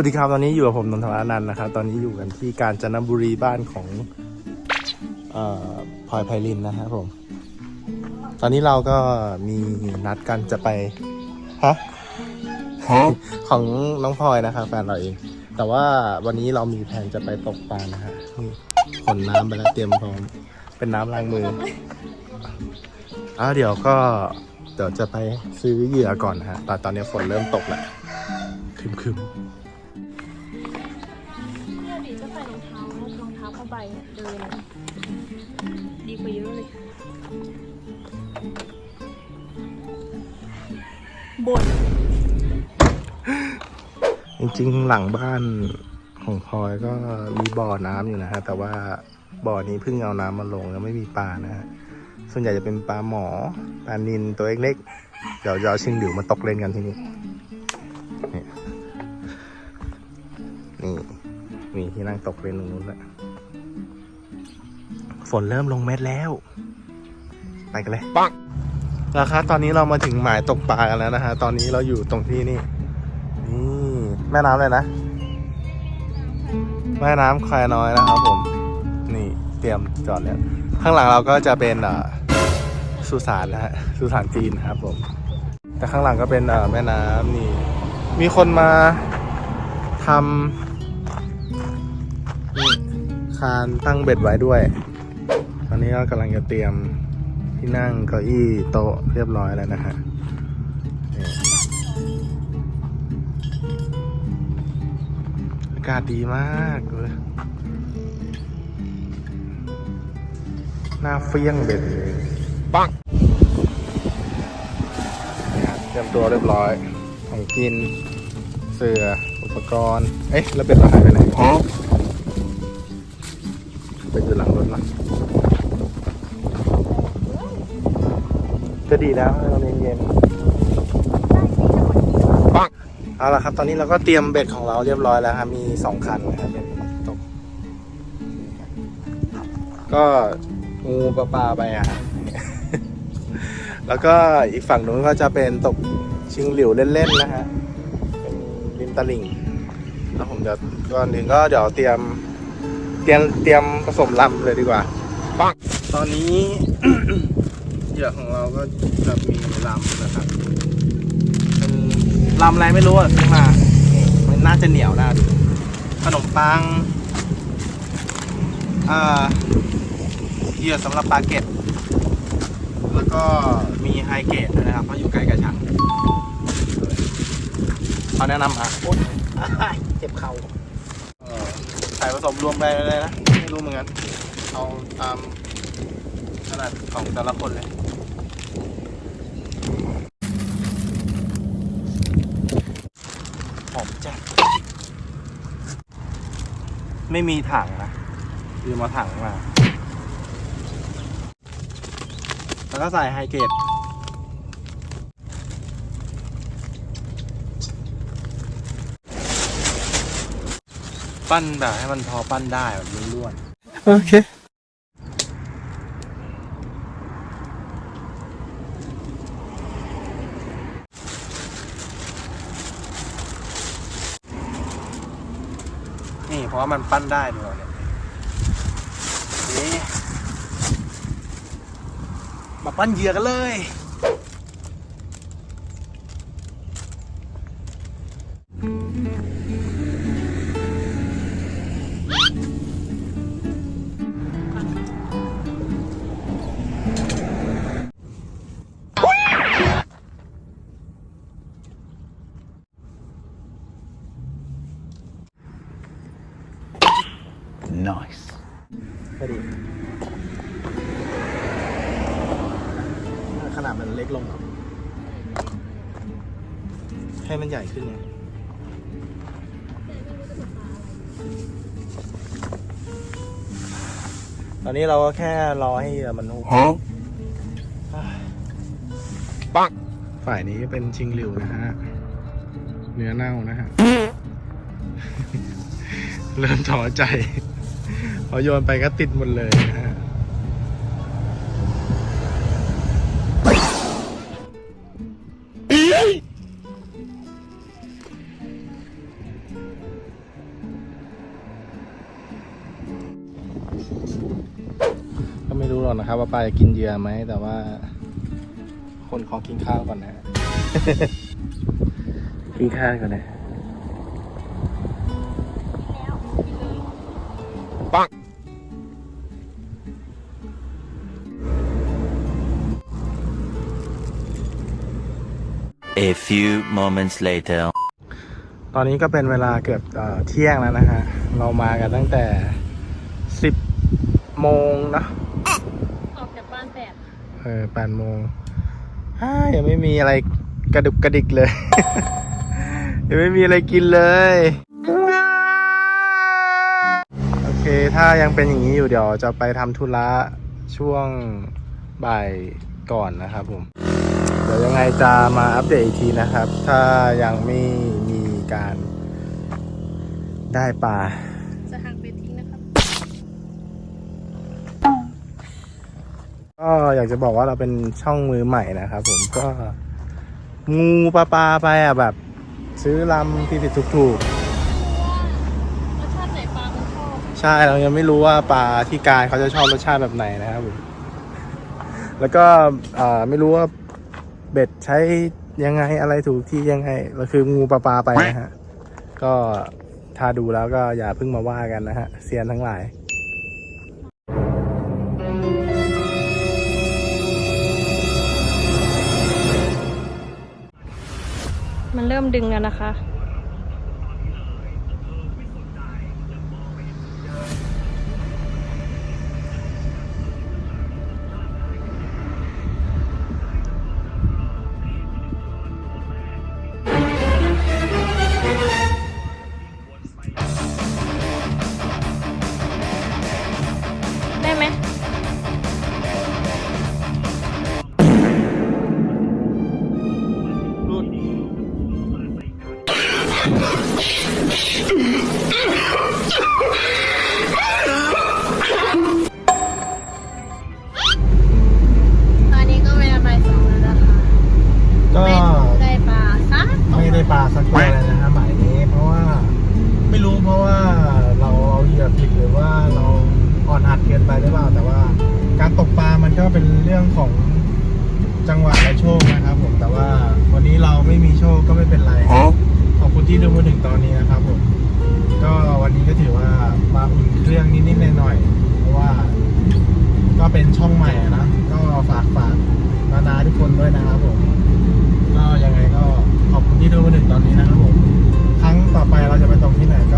วัสดีครับตอนนี้อยู่กับผมนนทวัฒน์อนันต์นะครับ ตอนนี้อยู่กันที่กาญจนบุรีบ้านของเอ่อพลอยไพลินนะครับผม ตอนนี้เราก็มีนัดกันจะไปฮะของน้องพลอยนะครับแฟนเราเอง แต่ว่าวันนี้เรามีแผนจะไปตกปลานะฮะนี่ขนน้ำไปแล้วเตรียมพร้อม เป็นน้ำล้างมืออ้าวเดี๋ยวก็เดี๋ยวจะไปซื้อเหยื่อก่อนนะฮะแต่ตอนนี้ฝนเริ่มตกแล้วครึมๆ เลยบนจริงๆ หลังบ้านของพลอยก็มีบ่อน้ำอยู่นะฮะ แต่ว่าบ่อนี้เพิ่งเอาน้ำมาลงแล้วไม่มีปลานะฮะ ส่วนใหญ่จะเป็นปลาหมอ ปลานินตัวเล็กๆ เดี๋ยวจะเอาชิงหลิวมาตกเล่นกันที่นี่ นี่ นี่ มีที่นั่งตกเล่นตรงนู้นแหละ ฝนเริ่มลงเม็ดแล้ว ไปกันเลยปังแล้วครับตอนนี้เรามาถึงหมายตกปลากันแล้วนะฮะ ตอนนี้เราอยู่ตรงที่นี่ นี่แม่น้ำเลยนะ แม่น้ำแควน้อยนะครับผม นี่เตรียมจอดแล้ว ข้างหลังเราก็จะเป็นเอ่อสุสานนะฮะ สุสานจีนนะครับผม แต่ข้างหลังก็เป็นเอ่อแม่น้ำนี่ มีคนมาทำนี่คานตั้งเบ็ดไว้ด้วยตอ นนี้ก็กำลังจะเตรียมที่นั่งเก้าอี้โต๊ะเรียบร้อยแล้วนะฮะนี่อากาศดีมากเลยหน้าเฟี้ยงเบ็ดเลยปังเตรียมตัวเรียบร้อยของกิน เสืออุปกรณ์ เอ๊ะ แล้วเบ็ดเราหายไปไหนไปอยู่หลังรถนะ ดีแล้วให้เราเย็นๆปังเอาละครับ ตอนนี้เราก็เตรียมเบ็ดของเราเรียบร้อยแล้วครับมีสองคันนะครับเบ็ดตกก็งูปลาปลาไปอะ แล้วก็อีกฝั่งนู้นก็จะเป็นตกชิงหลิวเล่นๆนะฮะเป็นริมตลิ่งแล้วผมจะก่อนถึงก็เดี๋ยวเตรียมเตรียมเตรียมผสมลำเลยดีกว่าปังตอนนี้ เหยื่อของเราก็จะมีลำนะครับเป็นลำอะไรไม่รู้อะซื้อมานี่มันน่าจะเหนียวน่าดูขนมปังอ่าเหยื่อสำหรับปลาเก็ตแล้วก็มีไฮเกตด้วยนะครับ เพราะอยู่ใกล้กระชังเขาแนะนำมาโอ๊ยเจ็บเข่าเออใส่ผสมรวมไปเลยนะ ไม่รู้เหมือนกัน เอาตามขนาดของแต่ละคนเลย หอมจัด ไม่มีถังนะคือมาถังมา แล้วก็ใส่ไฮเกตปั้นแบบให้มันพอปั้นได้แบบล้วนๆโอเค ราะว่ามันปั้นได้ด้วยเนี่ยนี่มาปั้นเหยื่อกันเลย พอดี ขนาดมันเล็กลงเหรอให้มันใหญ่ขึ้นไงตอนนี้เราก็แค่รอให้เหยื่อมันนุ่ม Huh? ปังฝ่ายนี้เป็นชิงหลิวนะฮะ เนื้อเน่านะฮะ เริ่มท้อใจ พอโยนไปก็ติดหมดเลยนะฮะก็ไม่รู้หรอกนะครับ ว่าปลาจะกินเหยื่อไหม แต่ว่า คนขอกินข้าวก่อนนะ กินข้าวก่อนนะ A few moments later. ตอนนี้ก็เป็นเวลาเกือบเอ่อเที่ยงแล้วนะฮะ เรามากันตั้งแต่สิบโมงเนอะออกจากบ้านแปดเออแปดโมงฮ่ายังไม่มีอะไรกระดุกกระดิกเลย ยังไม่มีอะไรกินเลย โอเค ถ้ายังเป็นอย่างนี้อยู่เดี๋ยวจะไปทำธุระช่วงบ่ายก่อนนะครับผม เดี๋ยวยังไงจะมาอัปเดตอีกทีนะครับ ถ้ายังไม่มีการได้ปลาจะหักเบ็ดทิ้งนะครับก็อยากจะบอกว่าเราเป็นช่องมือใหม่นะครับ ผมก็งูปลาปลาไปอะแบบ ซื้อลำที่ผิดถูกถูกรสชาติไหนปลามันชอบๆใช่เรายังไม่รู้ว่าปลาที่การเขาจะชอบรสชาติแบบไหนนะครับผมแล้วก็เอ่อไม่รู้ว่า เบ็ดใช้ยังไงอะไรถูกที่ยังไงเราคืองูปลาปลาไปนะฮะ ก็ถ้าดูแล้วก็อย่าเพิ่งมาว่ากันนะฮะเซียนทั้งหลายมันเริ่มดึงแล้วนะคะ ตอนนี้ก็เวลาบ่ายสองแล้วนะคะก็ไม่ได้ปลาสักตัวไม่ได้ปลาสักตัวเลยนะฮะหมายนี้ เพราะว่าไม่รู้เพราะว่าเราเอาเหยื่อผิดหรือว่าเราอ่อนหัดเกินไปหรือเปล่าแต่ว่า การตกปลามันก็เป็นเรื่องของจังหวะและโชคนะครับผมแต่ว่าวันนี้เราไม่มีโชคก็ไม่เป็นไรข อบคุณที่ดูมาถึงตอนนี้นะครับผมก็วันนี้ก็ถือว่ามาอุ่นเครื่องนิดๆหน่อยๆเพราะว่า ก็เป็นช่องใหม่นะ ก็ฝากฝากนานาทุกคนด้วยนะครับผมก็ยังไงก็ขอบคุณที่ดูมาถึงตอนนี้นะครับผมครั้งต่อไปเราจะไปตรงที่ไหนก็